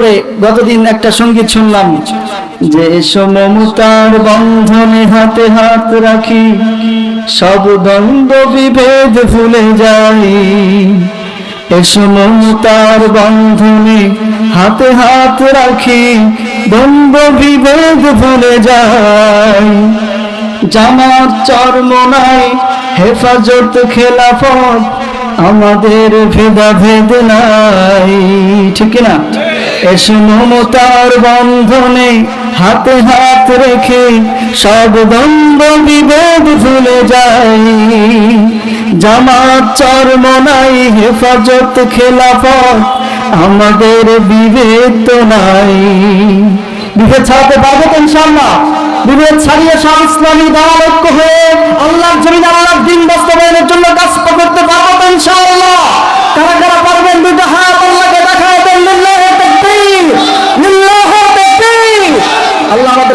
করে গতদিন একটা সংগীত শুনলাম, যে এসো মমতার বন্ধনে হাতে হাত রাখি, সব দ্বন্দ্ব বিভেদ ভুলে যাই। এসো মমতার বন্ধনে হাতে হাত রাখি, দ্বন্দ্ব বিভেদ ভুলে যাই। জামাত চরমনাই হেফাজত খেলাফত আমাদের ভেদাভেদ নাই, ঠিক না এসো মমতার বন্ধনে হাতে হাত রেখে সব দ্বন্দ্ব বিভেদ ভুলে যাই। জামাত চরমনাই হেফাজত, খেলাফত আমাদের বিভেদ তো নাই। বিভেদ ছাড়াতে পারব ইনশাল্লাহ বিভেদ ছাড়িয়ে সব ইসলামী দল হয়ে আল্লাহর জমিন আল্লাহর দিন বাস্তবায়নের জন্য কাজ করতে পারব ইনশাআল্লাহ? কারা কারা পারবেন দুটো হাত আল্লাহকে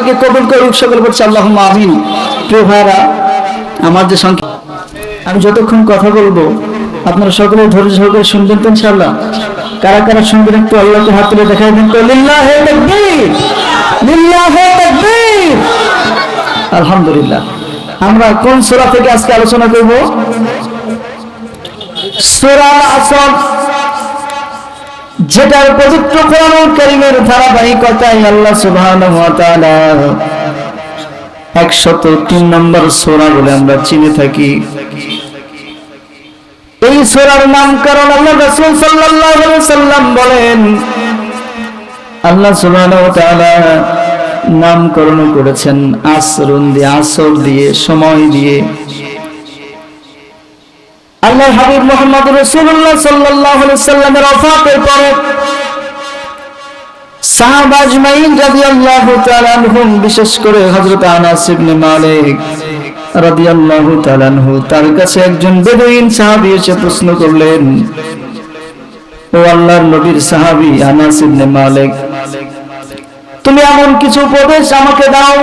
আমাদেরকে কবুল করুক সকল বলছে আল্লাহ আমিন। প্রিয় ভাইরা আমার যে সংখ্যা, আমি যতক্ষণ কথা বলব, আপনারা সকলে ধৈর্য সহকারে শুনবেন তো ইনশাআল্লাহ। কারা কারা শুনবেন একটু আল্লাহকে হাত তুলে দেখাই দেন আলহামদুলিল্লাহ। আমরা কোন সূরা থেকে আজকে আলোচনা করব? সূরা আসর যেটার পবিত্র কোরআনুল কারীমের ধারাবাহিকতায় আল্লাহ সুবহানাহু ওয়া তাআলা 103 নম্বর সূরা বলে আমরা চিনে থাকি। এই সূরার নামকরণ আল্লাহ রাসূল সাল্লাল্লাহু আলাইহি সাল্লাম বলেন। আল্লাহ সুবহানাহু ওয়া তাআলা নামকরণ করেছেন আসরুন দিয়ে, আসর দিয়ে, সময় দিয়ে। আল্লাহ হাবিব মোহাম্মদ রাসূলুল্লাহ সাল্লাল্লাহু আলাইহি সাল্লামের ওফাতের পরে বিশেষ করে আনাস ইবনে মালিক তার কাছে একজন এসে প্রশ্ন করলেন, ও আল্লাহর নবীর আনাস ইবনে মালিক, তুমি এমন কিছু উপদেশ আমাকে দাও,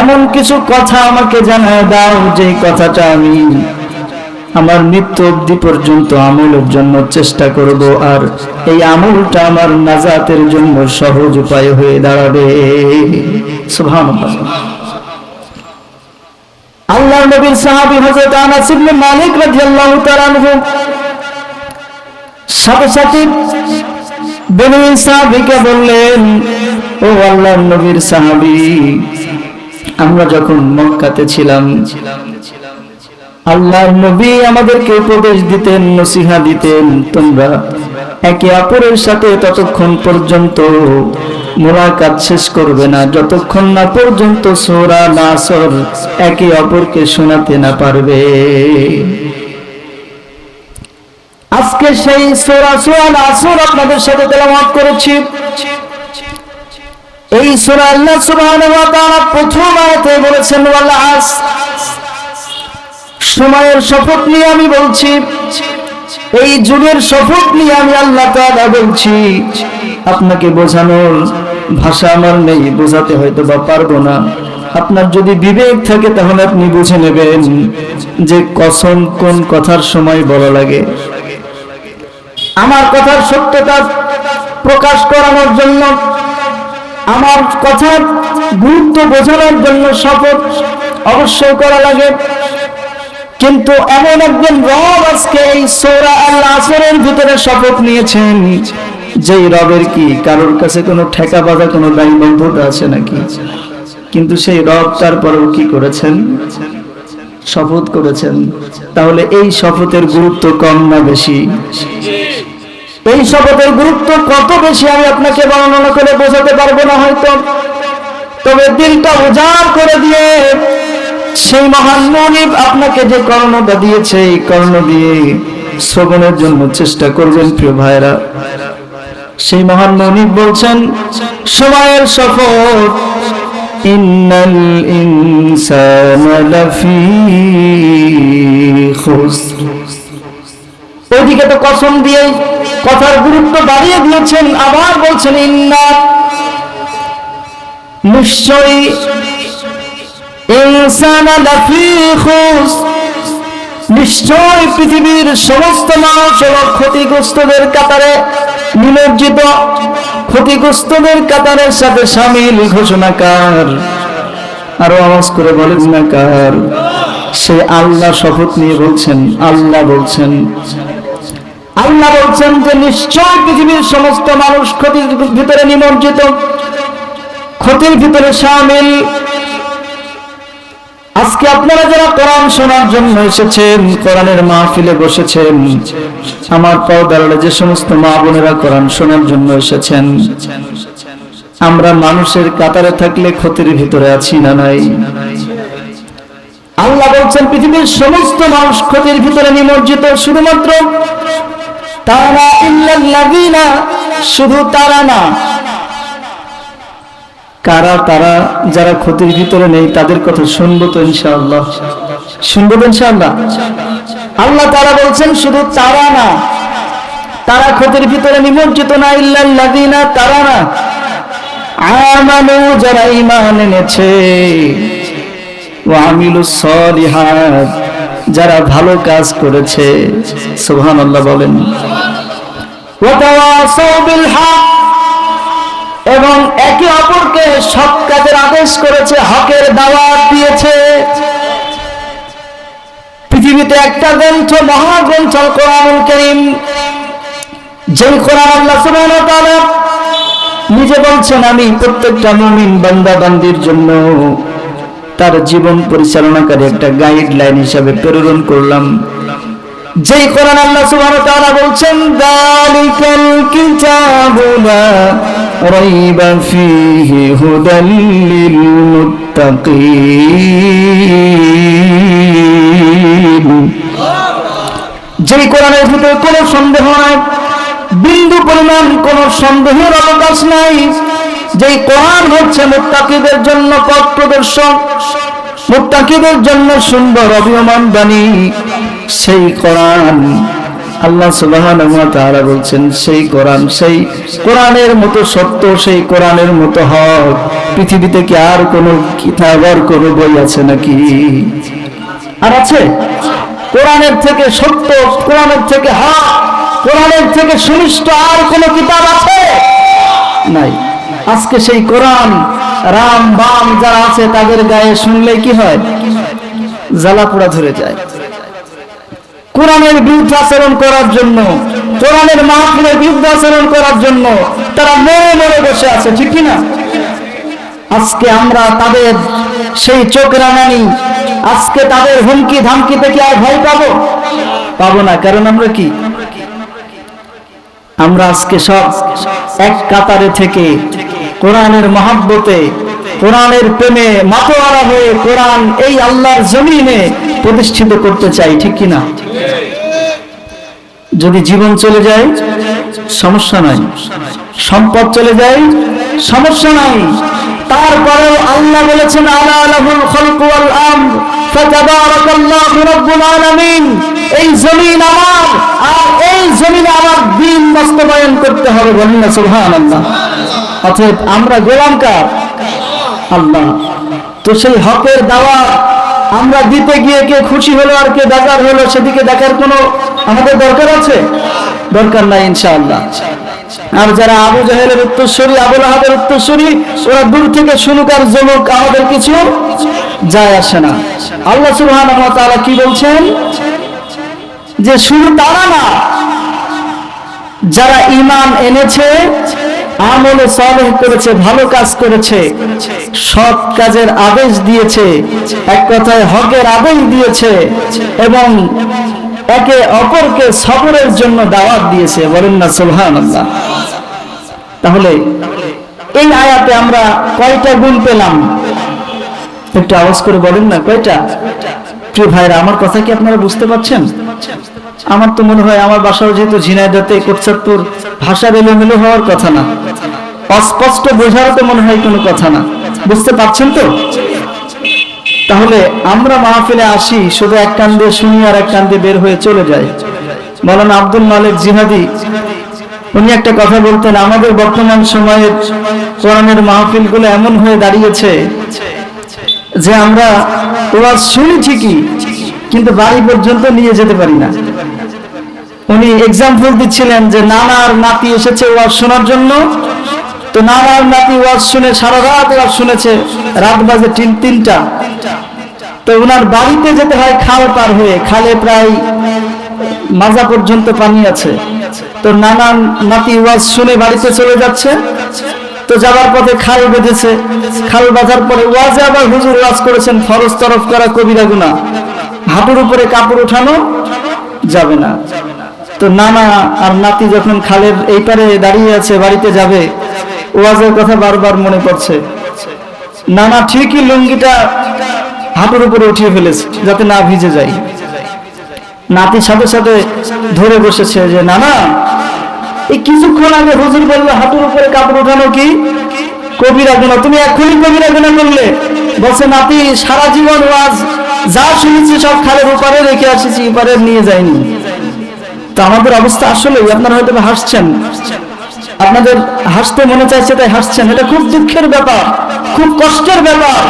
এমন কিছু কথা আমাকে জানায় দাও যে কথাটা আমি আমার মৃত্যু অবধি পর্যন্ত আমলের জন্য চেষ্টা করব আর এই আমলটা আমার নাজাতের জন্য সহজ উপায় হয়ে দাঁড়াবে। আল্লাহ নবীর সাহাবী হযরত আনাস ইবনে মালিক রাদিয়াল্লাহু তাআলা আনহু সাথে সাথে বললেন, ও আল্লাহর নবীর সাহাবী, আমরা যখন মক্কাতে ছিলাম আল্লাহর নবী আমাদেরকে উপদেশ দিতেন, নসিহা দিতেন। তোমরা একে অপরের সাথে ততক্ষণ পর্যন্ত মোলাকাত শেষ করবে না। যতক্ষণ না পর্যন্ত সোরা নাসর একে অপরকে শোনাতে না পারবে। আজকে সেই সোরা সোরা নাসর আপনাদের সাথে তেলাওয়াত করেছি। এই সোরা আল্লাহ সুবহানাহু ওয়া তাআলা প্রথম আয়াতে বলেছেন, ওয়াল আস সময়ের শপথ নিয়ে আমি বলছি, এই যুগের শপথ নিয়ে আমি আল্লাহ তাআলা বলছি, আপনাকে বোঝানোর ভাষা আমার নেই, বোঝাতে হয়তো বা পারব না। আপনার যদি বিবেক থাকে তাহলে আপনি বুঝে নেবেন যে কসম কোন কথার সময় বলা লাগে। আমার কথার সত্যতা প্রকাশ করানোর জন্য, আমার কথার গুরুত্ব বোঝানোর জন্য শপথ অবশ্যই করা লাগে। কিন্তু এমন একজন রব আজকে এই সৌরা আল্লাহ আসরের ভিতরে শপথ নিয়েছেন যেই রবের কি কারোর কাছে কোনো ঠেকা বাঁধা, কোনো দায়বদ্ধতা আছে নাকি? কিন্তু সেই রব তারপরেও কি করেছেন? শপথ করেছেন। তাহলে এই শপথের গুরুত্ব কম না বেশি? এই শপথের গুরুত্ব কত বেশি আমি আপনাকে বর্ণনা করে বোঝাতে পারব না হয়তো। তবে দিলটা উজাড় করে দিয়ে সেই মহান মনিব আপনাকে যে কর্ণটা দিয়েছে, এই কর্ণ দিয়ে শ্রবণের জন্য চেষ্টা করবেন, প্রিয় ভাইরা সেই মহান মনিব বলছেন, সময়ের শপথ, ইন্নাল ইনসানা লাফি খুসর। ওইদিকে তো কসম দিয়ে কথার গুরুত্ব বাড়িয়ে দিয়েছেন, আবার বলছেন, ইন্না নিশ্চয়ই ইনসানা লাফি নিশ্চয় পৃথিবীর সমস্ত মানুষ হলো ক্ষতিগ্রস্তদের কাতারে নিমজ্জিত। ক্ষতিগ্রস্তদের কাতারের সাথে সামিল ঘোষণাকার। আরও আওয়াজ করে বলেন না কার? সে আল্লাহ শপথ নিয়ে বলছেন, আল্লাহ বলছেন। আল্লাহ বলছেন যে নিশ্চয় পৃথিবীর সমস্ত মানুষ ক্ষতির ভিতরে নিমজ্জিত। ক্ষতির ভিতরে সামিল। আজকে আপনারা যারা কোরআন শোনার জন্য এসেছেন, কোরআনের মাহফিলে বসেছেন, আমার পর্দারে যে সমস্ত মা বোনেরা কোরআন শোনার জন্য এসেছেন, আমরা মানুষের কাতারে থাকলে ক্ষতির ভিতরে আছি না নাই? আল্লাহ বলছেন, পৃথিবীর সমস্ত মানুষ ক্ষতির ভিতরে নিমজ্জিত, শুধুমাত্র তারা ইল্লাল্লাযীনা, শুধু তারা না কারা, তারা যারা ক্ষতির ভিতরে নেই, তাদের কথা শুনব তো ইনশাআল্লাহ। শুনব তো ইনশাআল্লাহ? আল্লাহ তারা বলছেন, শুধু তারা না, তারা ক্ষতির ভিতরে নিমজ্জিত না, ইল্লাল্লাযীনা তারা না। আমানু, যারা ঈমান এনেছে, ওয়া আমিলুস সলিহাত, যারা ভালো কাজ করেছে। সুবহানাল্লাহ বলেন। ওয়া তাওয়াসাউ বিল হক। এবং একে অপরকে সৎ কাজের আদেশ করেছে, হকের দাওয়াত দিয়েছে। পৃথিবীতে একটা গ্রন্থ, মহাগ্রন্থ কোরআনুল করিম। যেই কোরআন আল্লাহ সুবহানাহু তাআলা নিজে বলছেন, আমি প্রত্যেকটা মুমিন বান্দা বান্দির জন্য তার জীবন পরিচালনাকারী একটা গাইডলাইন হিসাবে প্রেরণ করলাম। যেই কোরআন আল্লাহ সুবহানাহু ওয়া তাআলা বলছেন, দালিকাল কিতাবু লা রাইবা ফীহি হুদাল লিল মুত্তাকিন যেই কোরআনের ভিতরে কোনো সন্দেহ নাই, বিন্দু পরিমাণ কোন সন্দেহের অবকাশ নাই, যেই কোরআন হচ্ছে মুত্তাকিদের জন্য পথ প্রদর্শক, মুত্তাকিদের জন্য সুন্দর অভিমান বাণী সেই কোরআন। আল্লাহ সুবহানাহু ওয়া তাআলা বলছেন, সেই কোরআন, সেই কোরআনের মতো সত্য, সেই কোরআনের মতো হক। পৃথিবীতে কি আর কোনো কিতাব আর কোনো বই আছে নাকি? আর আছে? কোরআনের থেকে সত্য, কোরআনের থেকে হক, কোরআনের থেকে সুনিষ্ঠ আর কোনো কিতাব আছে? নাই। আজকে সেই কোরআন, রাম, বাম যারা আছে তাদের গায়ে শুনলে কি হয়? জ্বালা পোড়া ধরে যায়। কোরআনের বিরুদ্ধে আচরণ করার জন্য, কোরআনের মাহফিলের বিরুদ্ধে আচরণ করার জন্য তারা মরে মরে বসে আছে, ঠিক কি না আজকে আমরা তাদের সেই চোখ রাঙানি, আজকে তাদের হুমকি ধামকি থেকে আর ভয় পাবো? পাবো না, কারণ আমরা কি? আমরা আজকে সব এক কাতারে থেকে কোরআনের মহাব্বতে, কোরআনের প্রেমে মাতোয়ারা হয়ে কোরআন এই আল্লাহর জমিনে প্রতিষ্ঠিত করতে চাই, ঠিক কিনা? যদি জীবন চলে যায়, সমস্যা নাই। সম্পদ চলে যায়, সমস্যা নাই। তারপরেও আল্লাহ বলেছেন এই জমিন আমার, আর এই জমিনে আমার দিন বাস্তবায়ন করতে হবে বলেন না, সুবহানাল্লাহ। অতএব আমরা গোলাম কার? আল্লাহ। তো সেই হকের দাওয়া আমরা দিতে গিয়ে কে খুশি হলো আর কে বেকার হলো সেদিকে দেখার কোনো আমাদের দরকার আছে? দরকার নাই ইনশাআল্লাহ। আর যারা আবু জাহেলের উত্তরসূরি, আবুল আহাবের উত্তরসূরি, ওরা দূর থেকে শুনুক আর জমুক, আমাদের কিছু যায় আসে না। আল্লাহ সুবহানাহু ওয়া তাআলা কি বলছেন? যে শুধু তারা না, যারা ঈমান এনেছে আমলে সালেহ করেছে, ভালো কাজ করেছে, সৎ কাজের আদেশ দিয়েছে, এক কথায় হকের আদেশ দিয়েছে এবং একে অপরকে সবরের জন্য দাওয়াত দিয়েছে। বলেন না, সুবহানাল্লাহ। তাহলে এই আয়াতে আমরা কয়টা গুণ পেলাম? একটু আওয়াজ করে বলেন না, কয়টা? প্রিয় ভাইরা, আমার কথা কি আপনারা বুঝতে পারছেন? আমার তো মনে হয় আমার বাসাও যেহেতু ঝিনাইদাতে কোটচাঁদপুর ভাষার এলোমেলো হওয়ার কথা না। অস্পষ্ট বোঝার তো মনে হয় কোনো কথা না। বুঝতে পারছেন তো? তাহলে আমরা মাহফিলে আসি, শুধু এক কান দিয়ে শুনি আর এক কান দিয়ে বের হয়ে চলে যাই। বলেন আব্দুল মালিক জিহাদি, উনি একটা কথা বলতেন, আমাদের বর্তমান সময়ের কোরআনের মাহফিলগুলো এমন হয়ে দাঁড়িয়েছে যে আমরা ওয়াজ শুনি ঠিকই, কিন্তু বাড়ি পর্যন্ত নিয়ে যেতে পারি না। উনি এক্সাম্পল দিচ্ছিলেন যে নানার নাতি এসেছে ওয়াজ শোনার জন্য। তো নানার নাতি ওয়াজ শুনে সারা রাত ওয়াজ শুনেছে, রাত বাজে তিন, তিনটা। তো ওনার বাড়িতে যেতে হয় খাল পার হয়ে, খালে প্রায় মাজা পর্যন্ত পানি আছে। তো নানা নাতি ওয়াজ শুনে বাড়িতে চলে যাচ্ছে। তো যাবার পথে খাল বেঁধেছে। খাল বাঁধার পরে ওয়াজে আবার হুজুর ওয়াজ করেছেন, ফরজ তরফ করা কবিরা গুনা হাঁটুর উপরে কাপড় উঠানো যাবে না। তো নানা আর নাতি যখন খালের এই পারে দাঁড়িয়ে আছে, বাড়িতে যাবে, ওয়াজের কথা বারবার মনে পড়ছে। নানা ঠিকই লুঙ্গিটা হাঁটুর উপরে উঠিয়ে ফেলেছে, যাতে না ভিজে যায়। নাতির সাথে সাথে ধরে বসেছে যে, নানা এই কিছুক্ষণ আগে হুজুর বলল, হাঁটুর উপরে কাপড় উঠানো কি? কবিরা গুণা। তুমি এখনই কবিরা গুণা করলে। বলছে, নাতি, সারা জীবন ওয়াজ যা শুনেছি সব খালের উপরে রেখে আসেছি এপারে নিয়ে যায়নি তো আমাদের অবস্থা আসলেই, আপনারা হয়তো হাসছেন। আপনাদের হাসতে মনে চাইছে, তাই হাসছেন। এটা খুব দুঃখের ব্যাপার। খুব কষ্টের ব্যাপার,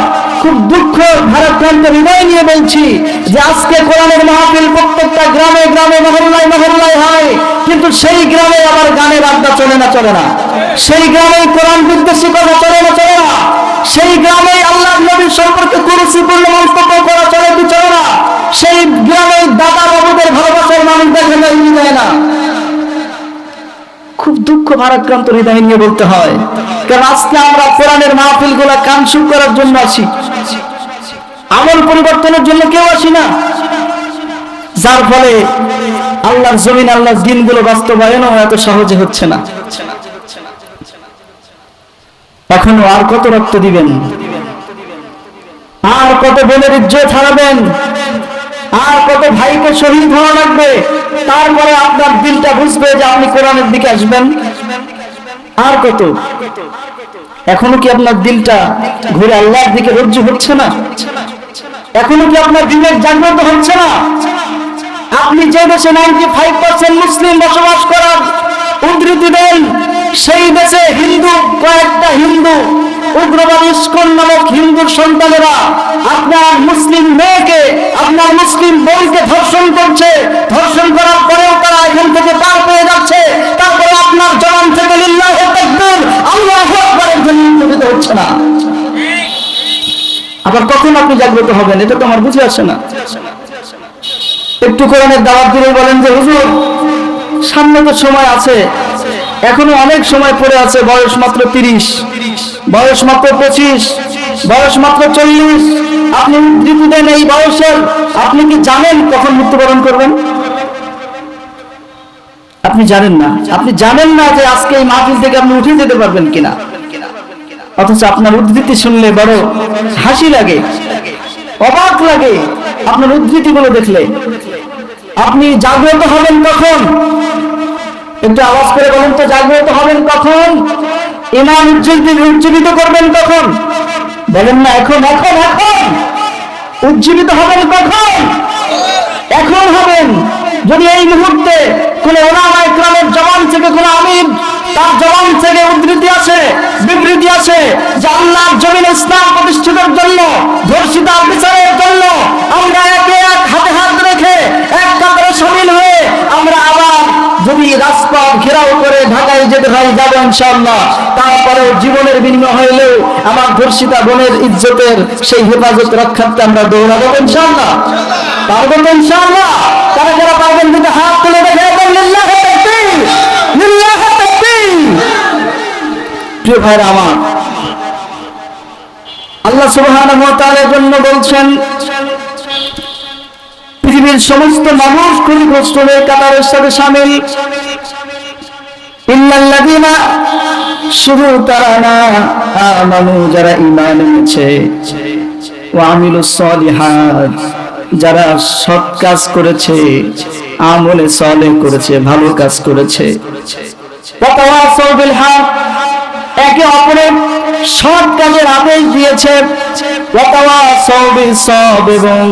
খুব দুঃখ ভারাক্রান্ত হৃদয় নিয়ে বলছি যে আজকে কোরআনের মাহফিল প্রত্যেকটা গ্রামে গ্রামে, মহল্লায় মহল্লায় হয়, কিন্তু সেই গ্রামে আবার গানের আড্ডা চলে না চলে না। সেই গ্রামে কোরআন বিদ্বেষী কথা চলে না চলে না। সেই গ্রামে আল্লাহ নবীর সম্পর্কে কুরুচিপূর্ণ মন্তব্য করা চলে কি চলে না? সেই গ্রামে দাদা বাবুদের ভালোবাসার মানুষ দেখে না না। খুব দুঃখ ভারাক্রান্ত হৃদয় নিয়ে বলতে হয়। কারণ আজকে আমরা কোরআনের মাহফিলগুলা কানসুক করার জন্য আসি। আমল পরিবর্তনের জন্য কেউ আসি না। যার ফলে আল্লাহর জমিন, আল্লাহর দিনগুলো বাস্তবায়নও এত সহজে হচ্ছে না। এখনও আর কত রক্ত দিবেন? আর কত বোনের ইজ্জত হারাবেন? আর কত ভাইকে শহীদ হওয়া লাগবে? তারপরে আপনার দিলটা বুঝবে যে আপনি কোরআনের দিকে আসবেন। আর কত? এখনও কি আপনার দিলটা ঘুরে আল্লাহর দিকে রজ্জু হচ্ছে না? এখনও কি আপনার দিনের জাগ্রত হচ্ছে না? আপনি যে দেশে নাইনটি ফাইভ পার্সেন্ট মুসলিম বসবাস করার উদ্ধৃতি দেন, সেই দেশে হিন্দু, কয়েকটা হিন্দু, উগ্রবাদী ইস্কন নামক হিন্দুর সন্তানেরা আপনার মুসলিম মেয়েকে আপনার মুসলিম বোনকে ধর্ষণ করছে। ধর্ষণ করার পরেও তারা এখান থেকে পার পেয়ে যাচ্ছে। তারপরে আপনার জবান থেকে লিল্লাহ তাকবীর, আল্লাহু হচ্ছে না। আবার কখন আপনি জাগ্রত হবেন? এটা তো আমার বুঝে আসে না। একটু কোরআনের দাওয়াত দিয়ে বলেন যে, হুজুর, সামনে তো সময় আছে। এখনও অনেক সময় পড়ে আছে, বয়স মাত্র তিরিশ। বয়স মাত্র পঁচিশ। বয়স মাত্র চল্লিশ। আপনি উদ্ধৃতি দেন এই বয়সের আপনি কি জানেন কখন মৃত্যুবরণ করবেন? আপনি জানেন না। আপনি জানেন না যে আজকে এই মাহফিল থেকে আপনি উঠে যেতে পারবেন কিনা। অথচ আপনার উদ্ধৃতি শুনলে বড় হাসি লাগে, অবাক লাগে আপনার উদ্ধৃতিগুলো দেখলে। আপনি জাগ্রত হবেন কখন? একটু আওয়াজ করে বলেন তো, জাগ্রত হবেন কখন? ইমান উজ্জীবিত করবেন কখন? বলেন না, এখন এখন এখন। উজ্জীবিত হবেন কখন? এখন হবেন। যদি এই মুহূর্তে কোন ওলামা ইকরামের জবান থেকে কোন আমির তার জবান থেকে উদ্ধৃতি আছে বিবৃতি আছে যে জমিন ইসলাম প্রতিষ্ঠিতের জন্য, ধর্ষিতা বিচারের জন্য আমরা একে এক হাতে হাত রেখে এক কাতারে সামিল হয়ে যদি রাজপথ ঘেরাও করে ঢাকায় যেতে হয় যাব ইনশাআল্লাহ। তারপরে জীবনের বিনিময় হইলেও আমার ধর্ষিতা বোনের ইজ্জতের সেই হেফাজত রক্ষার্থে আমরা দৌড়াবো ইনশাআল্লাহ। পারবেন তো ইনশাআল্লাহ? তারা যারা পারবেন দুটো হাত তুলে আমার, আল্লাহ সুবহানাহু ওয়া তাআলার জন্য বলছেন পৃথিবীর সমস্ত মানুষ ক্ষতিগ্রস্ত হয়ে কাতারের সাথে সামিল। ইল্লাল্লাযীনা, শুধু তারা না, আমানু যারা ঈমান এনেছে, ওয়া আমিলুস সালিহাত, যারা সৎ কাজ করেছে, আমলে সলে করেছে, ভালো কাজ করেছে। একে অপরের সৎ কাজের আদেশ দিয়েছে। এবং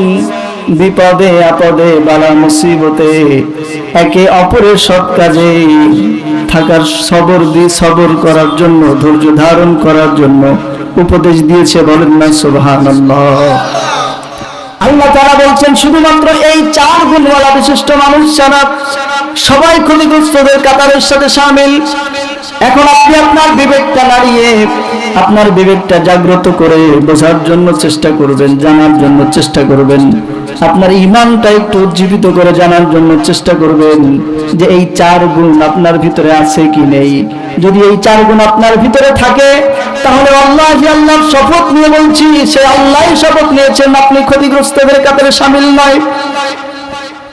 বিপদে, আপদে, বালা মুসিবতে। একে অপরের সৎ কাজে থাকার সবর দি সবর করার জন্য, ধৈর্য ধারণ করার জন্য উপদেশ দিয়েছে বলেন না, সুবহানাল্লাহ। আল্লাহ তারা বলছেন, শুধুমাত্র এই চার গুণওয়ালা বিশিষ্ট মানুষ ছাড়া সবাই ক্ষতিগ্রস্তদের কাতারের সাথে সামিল। এখন আপনি আপনার বিবেকটা নাড়িয়ে আপনার বিবেকটা জাগ্রত করে বোঝার জন্য চেষ্টা করবেন, জানার জন্য চেষ্টা করবেন। আপনার ইমানটা একটু উজ্জীবিত করে জানার জন্য চেষ্টা করবেন যে এই চার গুণ আপনার ভিতরে আছে কি নেই। যদি এই চার গুণ আপনার ভিতরে থাকে, তাহলে আল্লাহ আল্লাহর শপথ নিয়ে বলছি, সে আল্লাহ শপথ নিয়েছেন, আপনি ক্ষতিগ্রস্তদের কাতারে সামিল নয়।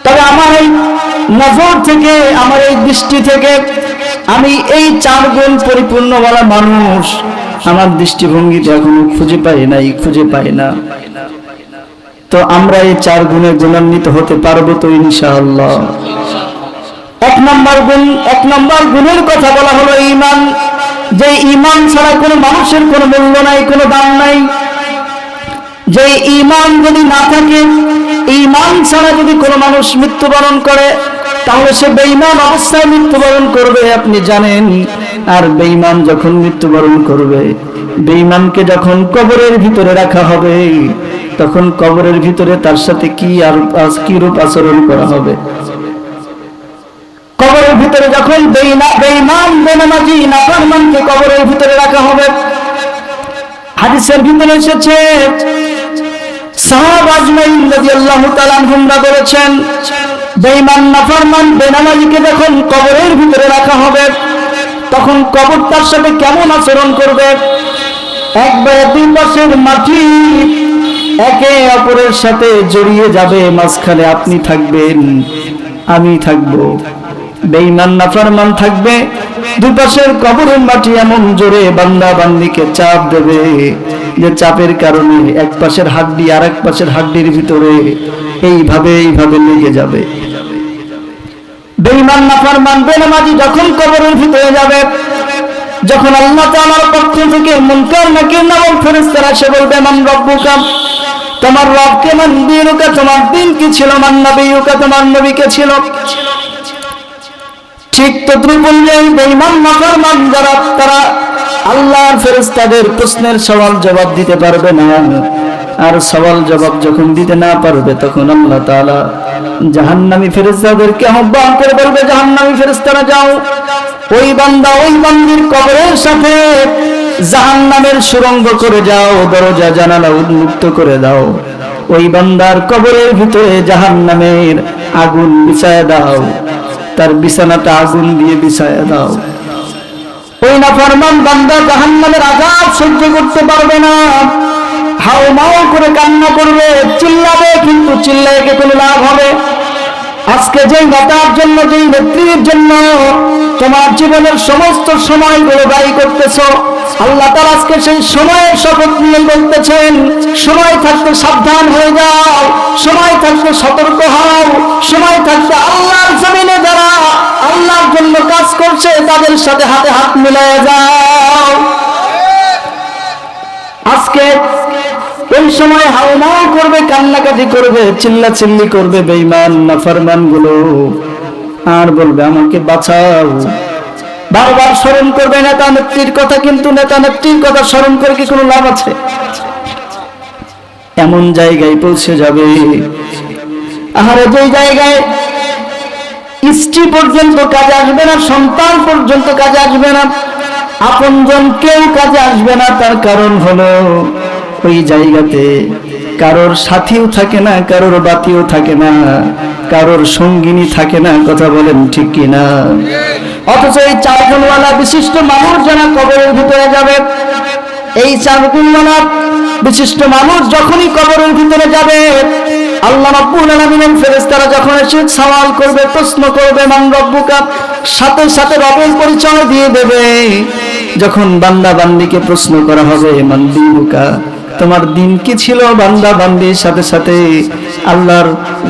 তবে আমার এই নজর থেকে, আমার এই দৃষ্টি থেকে আমি এই চার গুণ পরিপূর্ণওয়ালা মানুষ। আমার দৃষ্টিভঙ্গিতে এখনও খুঁজে পাই নাই, খুঁজে পাই না। তো আমরা এই চার গুণে গুণান্বিত হতে পারব তো ইনশাআল্লাহ। এক নম্বর গুণ, এক নম্বর গুণের কথা বলা হলো ইমান যে ইমান ছাড়া কোনো মানুষের কোনো মূল্য নাই, কোনো দাম নাই। যে ইমান যদি না থাকে ইমান ছাড়া যদি কোনো মানুষ মৃত্যুবরণ করে তাহলে সে বেঈমান অবস্থায় মৃত্যুবরণ করবে, আপনি জানেন। আর বেঈমান যখন মৃত্যুবরণ করবে, বেঈমানকে যখন কবরের ভিতরে রাখা হবে, তখন কবরের ভিতরে তার সাথে কি আর কি রূপ আচরণ করা হবে? কবরের ভিতরে যখন বেঈমান, বেনামাজি, নাফরমানকে কবরের ভিতরে রাখা হবে, হাদিসের ভিতরে এসেছে, সাহাব আজমাইন রাদিয়াল্লাহু তাআলা বলেছেন বেঈমান নাফরমান, বেনামাজিকে যখন কবরের ভিতরে রাখা হবে, তখন কবর তার সাথে কেমন আচরণ করবে? একবারে দুই পাশের মাটি একে অপরের সাথে জড়িয়ে যাবে, মাঝখানে আপনি থাকবেন, আমি থাকব। বেঈমান নাফরমান থাকবে দুপাশের কবরের মাটি এমন জোরে বান্দা বান্দিকে চাপ দেবে, যে চাপের কারণে এক পাশের হাড্ডি আর এক পাশের হাড্ডির ভিতরে এইভাবে এইভাবে লেগে যাবে। বেঈমান নাফরমান বেনামাজি যখন কবরের ভিতরে যাবে। যখন আল্লাহ তাআলার পক্ষ থেকে মুনকার নাকির নামক ফেরেশতারা এসে বলবে, মান রব্বুকা? তোমার রব কে মান দিনুকা, তোমার দিন কি ছিল? মান নবিয়ুকা, তোমার নবী কে ছিল? ঠিক তদ্রুপ অনুযায়ী বেঈমান নাফরমান যারা, তারা আল্লাহর ফেরেশতাদের প্রশ্নের সওয়াল জবাব দিতে পারবে না। আর সওয়াল জবাব যখন দিতে না পারবে, তখন আল্লাহ তাআলা জাহান্নামী ফেরেশতাদেরকে আহ্বান করে বলবে, জাহান্নামী ফেরেশতারা যাও। ওই বান্দা ওই বান্দির কবরের সাথে জাহান্নামের সুরঙ্গ করে যাও, দরজা জানালা উন্মুক্ত করে দাও। ওই বান্দার কবরের ভিতরে জাহান্নামের আগুন বিছায় দাও, তার বিছানাটা আগুন দিয়ে বিছায় দাও। ওই না ফরমান বান্দা জাহান্নামের আজাব সহ্য করতে পারবে না। হাও মাও করে কান্না করবে, চিল্লাবে, কিন্তু চিল্লায় কোনো লাভ হবে? আজকে যেই নেতার জন্য, যেই নেত্রীর জন্য তোমার জীবনের সমস্ত সময়গুলো ব্যয় করতেছ, আল্লাহ তাআলা আজকে সেই সময়ের শপথ নিয়ে বলতেছেন, সময় থাকতে সাবধান হয়ে যাও, সময় থাকতে সতর্ক হও, সময় থাকতে আল্লাহর জমিনে যারা আল্লাহর জন্য কাজ করছে, তাদের সাথে হাতে হাত মিলিয়ে যাও। আজকে ওই সময় হাওমাও করবে, কান্নাকাটি করবে চিল্লা চিল্লি করবে বেঈমান নাফরমানগুলো আর বলবে, আমাকে বাঁচাও। বারবার স্মরণ করবে নেতা নেত্রীর কথা, কিন্তু নেতা নেত্রীর কথা স্মরণ করে কি কোনো লাভ আছে? এমন জায়গায় পৌঁছে যাবে। আহারে, যেই জায়গায় স্ত্রী পর্যন্ত কাজে আসবে না, সন্তান পর্যন্ত কাজে আসবে না, আপনজন কেউ কাজে আসবে না, তার কারণ হলো ওই জায়গাতে। কারোর সাথীও থাকে না, কারোর বাতিও থাকে না, কারোর সঙ্গিনী থাকে না, কথা বলেন ঠিক কি না অথচ এই চারজনওয়ালা বিশিষ্ট মানুষ যারা কবরের ভিতরে যাবে, এই চারগুণওয়ালা বিশিষ্ট মানুষ যখনই কবরের ভিতরে যাবে, আল্লাহ রাব্বুল আলামিনের ফেরেশতারা যখন এসে সওয়াল করবে, প্রশ্ন করবে, মান রব্বুকা? সাথে সাথে রবের পরিচয় দিয়ে দেবে। যখন বান্দা বান্দিকে প্রশ্ন করা হবে, মান দিনুকা? তোমার দিন কি ছিল বান্দা বান্দির সাথে সাথে? আল্লাহর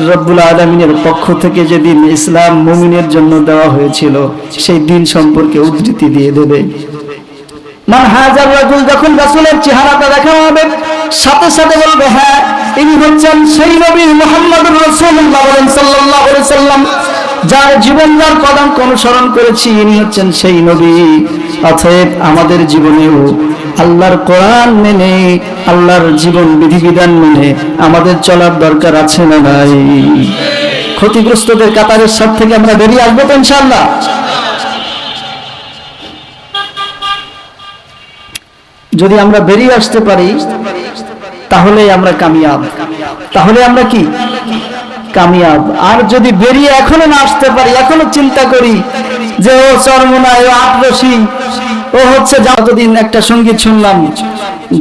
রব্বুল আলমিনের পক্ষ থেকে যে দিন ইসলাম মুমিনের জন্য দেওয়া হয়েছিল, সেই দিন সম্পর্কে উদ্ধৃতি দিয়ে দেবে। মান হাজার রাজুল, যখন রাসূলের চেহারাটা দেখা হবে, সাথে সাথে বলবে হ্যাঁ ইনি হচ্ছেন সেই নবী মুহাম্মদুর রাসূলুল্লাহ বলেন আলাইহি সাল্লাম, যার জীবন যার পদাঙ্ক অনুসরণ করেছি, ইনি হচ্ছেন সেই নবী। অতএব আমাদের জীবনেও আল্লাহর কোরআন মেনে, আল্লাহর জীবন বিধিবিধান মেনে আমাদের চলার দরকার আছে না নাই? ক্ষতিগ্রস্তদের কাতারের সাথ থেকে আমরা বেরিয়ে আসব তো ইনশাল্লাহ যদি আমরা বেরিয়ে আসতে পারি, তাহলে আমরা কামিয়াব। তাহলে আমরা কি? কামিয়াব। আর যদি বেরিয়ে এখনও না আসতে পারি, এখনও চিন্তা করি যে, ও চর্মনায়, ও আটরসি ও হচ্ছে যতদিন একটা সংগীত শুনলাম,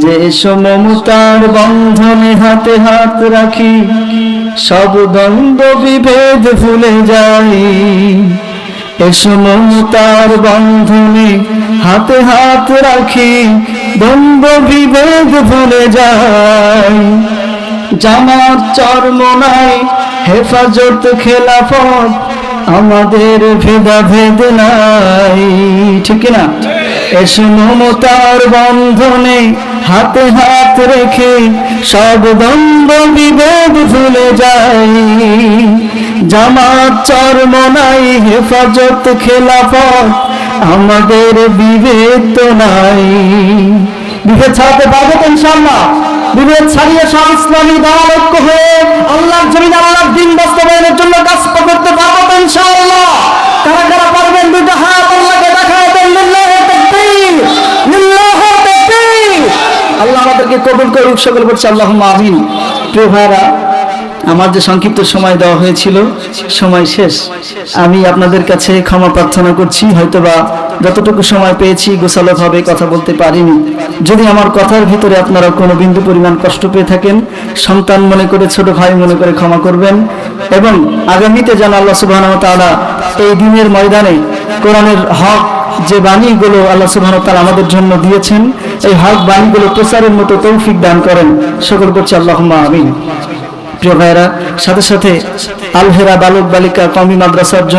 যে এসো মমতার বন্ধনে হাতে হাত রাখি, সব দ্বন্দ্ব বিভেদ ভুলে যাই। এসো মমতার বন্ধনে হাতে হাত রাখি, দ্বন্দ্ব বিভেদ ভুলে যাই। জামাত চরমনাই হেফাজত খেলাফত আমাদের ভেদাভেদ নাই। ঠিক না এসো মমতার বন্ধনে হাতে হাত রেখে সব দ্বন্দ্ব বিভেদ ভুলে যাই। জামাত চরমনাই হেফাজত খেলাফত আমাদের বিভেদ নাই। বিভেদ ছাড়াতে পারব তো ইনশাল্লাহ বিভেদ ছাড়িয়ে সব ইসলামী হয়ে আল্লাহর জমিন আল্লাহর দিন বাস্তবায়নের জন্য কাজ করতে পারব তো ইনশাআল্লাহ। কারা কারা পারবেন দুটো হাত আল্লাহকে দেখায় দেন আল্লাহ আমাদেরকে কবুল করুক, সকল করছে আল্লাহুম্মা আমিন। প্রিয় ভাইরা আমার যে সংক্ষিপ্ত সময় দেওয়া হয়েছিল, সময় শেষ। আমি আপনাদের কাছে ক্ষমা প্রার্থনা করছি, হয়তোবা যতটুকু সময় পেয়েছি গোছালোভাবে কথা বলতে পারিনি। যদি আমার কথার ভিতরে আপনারা কোনো বিন্দু পরিমাণ কষ্ট পেয়ে থাকেন, সন্তান মনে করে, ছোট ভাই মনে করে ক্ষমা করবেন এবং আগামীতে যেন আল্লাহ সুবাহ তাআলা এই দিনের ময়দানে কোরআনের হক যে বাণীগুলো আল্লাহ সুবহান তাআলা আমাদের জন্য দিয়েছেন, এই হক বাণীগুলো প্রচারের মতো তৌফিক দান করেন। সকল করছে আল্লাহুম্মা আমিন। প্রিয় ভাইরা সাথে সাথে আলহেরা বালক বালিকা কমি মাদ্রাসার জন্য